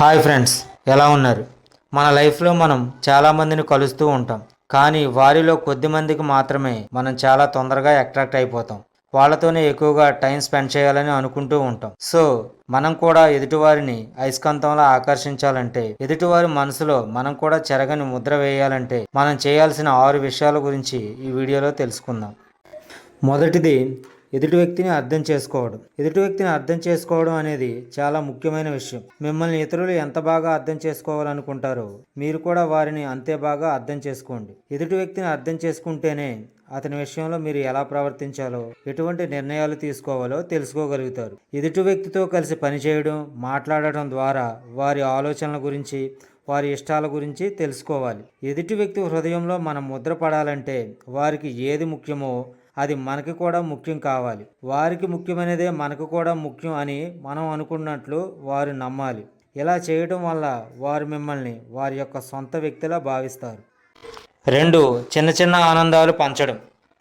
Hi friends ఎలా ఉన్నారు? మన లైఫ్లో మనం చాలామందిని కలుస్తూ ఉంటాం. కానీ వారిలో కొద్ది మందికి మాత్రమే మనం చాలా తొందరగా అట్రాక్ట్ అయిపోతాం. వాళ్ళతోనే ఎక్కువగా టైం స్పెండ్ చేయాలని అనుకుంటూ ఉంటాం. సో మనం కూడా ఎదుటివారిని అయస్కాంతంలా ఆకర్షించాలంటే ఎదుటివారి మనసులో మనం కూడా చెరగని ముద్ర వేయాలంటే మనం చేయాల్సిన ఆరు విషయాల గురించి ఈ వీడియోలో తెలుసుకుందాం. మొదటిది ఎదుటి వ్యక్తిని అర్థం చేసుకోవడం. ఎదుటి వ్యక్తిని అర్థం చేసుకోవడం అనేది చాలా ముఖ్యమైన విషయం. మిమ్మల్ని ఇతరులు ఎంత బాగా అర్థం చేసుకోవాలనుకుంటారో మీరు కూడా వారిని అంతే బాగా అర్థం చేసుకోండి. ఎదుటి వ్యక్తిని అర్థం చేసుకుంటేనే అతని విషయంలో మీరు ఎలా ప్రవర్తించాలో ఎటువంటి నిర్ణయాలు తీసుకోవాలో తెలుసుకోగలుగుతారు. ఎదుటి వ్యక్తితో కలిసి పనిచేయడం మాట్లాడటం ద్వారా వారి ఆలోచనల గురించి వారి ఇష్టాల గురించి తెలుసుకోవాలి. ఎదుటి వ్యక్తి హృదయంలో మనం ముద్ర పడాలంటే వారికి ఏది ముఖ్యమో అది మనకి కూడా ముఖ్యం కావాలి. వారికి ముఖ్యమైనదే మనకు కూడా ముఖ్యం అని మనం అనుకున్నట్లు వారు నమ్మాలి. ఇలా చేయడం వల్ల వారు మిమ్మల్ని వారి యొక్క సొంత వ్యక్తిలా భావిస్తారు. రెండు చిన్న చిన్న ఆనందాలు పంచడం.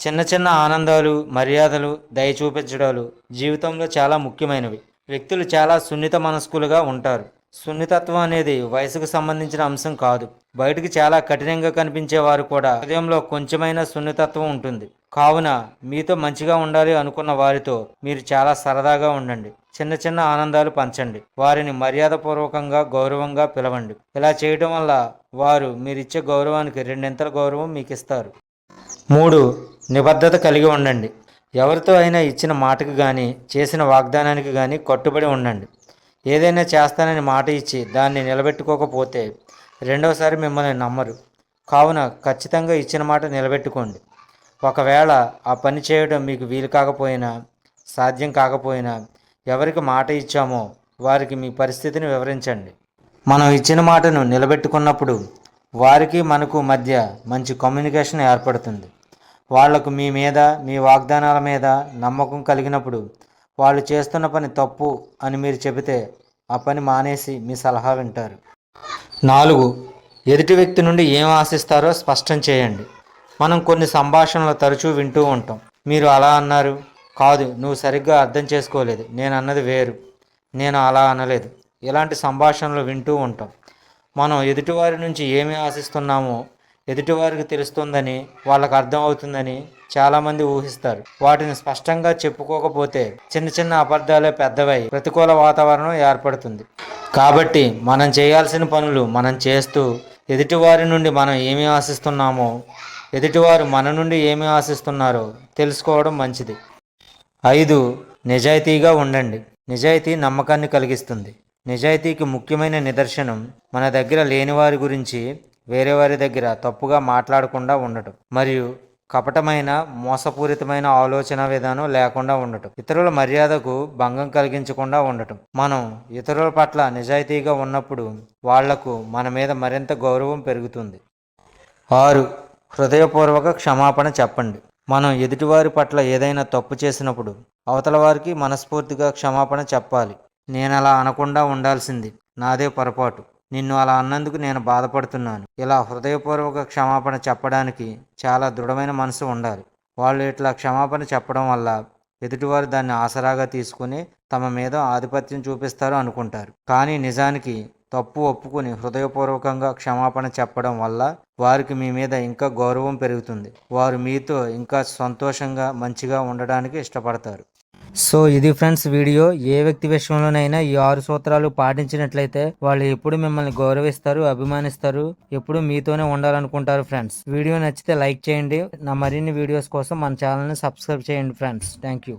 చిన్న చిన్న ఆనందాలు మర్యాదలు దయ చూపించడాలు జీవితంలో చాలా ముఖ్యమైనవి. వ్యక్తులు చాలా సున్నిత మనస్కులుగా ఉంటారు. సున్నితత్వం అనేది వయసుకు సంబంధించిన అంశం కాదు. బయటికి చాలా కఠినంగా కనిపించే వారు కూడా హృదయంలో కొంచెమైనా సున్నితత్వం ఉంటుంది. కావున మీతో మంచిగా ఉండాలి అనుకున్న వారితో మీరు చాలా సరదాగా ఉండండి. చిన్న చిన్న ఆనందాలు పంచండి. వారిని మర్యాదపూర్వకంగా గౌరవంగా పిలవండి. ఇలా చేయడం వల్ల వారు మీరిచ్చే గౌరవానికి రెండింతల గౌరవం మీకు ఇస్తారు మూడు నిబద్ధత కలిగి ఉండండి. ఎవరితో అయినా ఇచ్చిన మాటకు కానీ చేసిన వాగ్దానానికి కానీ కట్టుబడి ఉండండి. ఏదైనా చేస్తానని మాట ఇచ్చి దాన్ని నిలబెట్టుకోకపోతే రెండవసారి మిమ్మల్ని నమ్మరు. కావున ఖచ్చితంగా ఇచ్చిన మాట నిలబెట్టుకోండి. ఒకవేళ ఆ పని చేయడం మీకు వీలు కాకపోయినా సాధ్యం కాకపోయినా ఎవరికి మాట ఇచ్చామో వారికి మీ పరిస్థితిని వివరించండి. మనం ఇచ్చిన మాటను నిలబెట్టుకున్నప్పుడు వారికి మనకు మధ్య మంచి కమ్యూనికేషన్ ఏర్పడుతుంది. వాళ్ళకు మీ మీద మీ వాగ్దానాల మీద నమ్మకం కలిగినప్పుడు వాళ్ళు చేస్తున్న పని తప్పు అని మీరు చెబితే ఆ పని మానేసి మీ సలహా వింటారు. నాలుగు ఎదుటి వ్యక్తి నుండి ఏం ఆశిస్తారో స్పష్టం చేయండి. మనం కొన్ని సంభాషణలు తరచూ వింటూ ఉంటాం. మీరు అలా అన్నారు. కాదు నువ్వు సరిగ్గా అర్థం చేసుకోలేదు. నేను అన్నది వేరు. నేను అలా అనలేదు. ఇలాంటి సంభాషణలు వింటూ ఉంటాం. మనం ఎదుటివారి నుంచి ఏమి ఆశిస్తున్నామో ఎదుటివారికి తెలుస్తుందని వాళ్ళకు అర్థం అవుతుందని చాలామంది ఊహిస్తారు. వాటిని స్పష్టంగా చెప్పుకోకపోతే చిన్న చిన్న అబద్ధాలే పెద్దవై ప్రతికూల వాతావరణం ఏర్పడుతుంది. కాబట్టి మనం చేయాల్సిన పనులు మనం చేస్తూ ఎదుటివారి నుండి మనం ఏమి ఆశిస్తున్నామో ఎదుటివారు మన నుండి ఏమి ఆశిస్తున్నారో తెలుసుకోవడం మంచిది. ఐదు నిజాయితీగా ఉండండి. నిజాయితీ నమ్మకాన్ని కలిగిస్తుంది. నిజాయితీకి ముఖ్యమైన నిదర్శనం మన దగ్గర లేని వారి గురించి వేరే వారి దగ్గర తప్పుగా మాట్లాడకుండా ఉండటం. మరియు కపటమైన మోసపూరితమైన ఆలోచన విధానం లేకుండా ఉండటం. ఇతరుల మర్యాదకు భంగం కలిగించకుండా ఉండటం. మనం ఇతరుల పట్ల నిజాయితీగా ఉన్నప్పుడు వాళ్ళకు మన మీద మరింత గౌరవం పెరుగుతుంది. ఆరు హృదయపూర్వక క్షమాపణ చెప్పండి. మనం ఎదుటివారి పట్ల ఏదైనా తప్పు చేసినప్పుడు అవతల వారికి మనస్ఫూర్తిగా క్షమాపణ చెప్పాలి. నేను అలా అనకుండా ఉండాల్సింది నాదే పొరపాటు. నిన్ను అలా అన్నందుకు నేను బాధపడుతున్నాను. ఇలా హృదయపూర్వక క్షమాపణ చెప్పడానికి చాలా దృఢమైన మనసు ఉండాలి. వాళ్ళు ఇట్లా క్షమాపణ చెప్పడం వల్ల ఎదుటివారు దాన్ని ఆసరాగా తీసుకుని తమ మీద ఆధిపత్యం చూపిస్తారు అనుకుంటారు. కానీ నిజానికి తప్పు ఒప్పుకుని హృదయపూర్వకంగా క్షమాపణ చెప్పడం వల్ల వారికి మీ మీద ఇంకా గౌరవం పెరుగుతుంది. వారు మీతో ఇంకా సంతోషంగా మంచిగా ఉండడానికి ఇష్టపడతారు. సో ఇది ఫ్రెండ్స్ వీడియో. ఏ వ్యక్తి విషయంలోనైనా ఈ ఆరు సూత్రాలు పాటించినట్లయితే వాళ్ళు ఎప్పుడు మిమ్మల్ని గౌరవిస్తారు అభిమానిస్తారు ఎప్పుడు మీతోనే ఉండాలనుకుంటారు ఫ్రెండ్స్. వీడియో నచ్చితే లైక్ చేయండి. నా మరిన్ని వీడియోస్ కోసం మన ఛానల్ని సబ్స్క్రైబ్ చేయండి ఫ్రెండ్స్. Thank you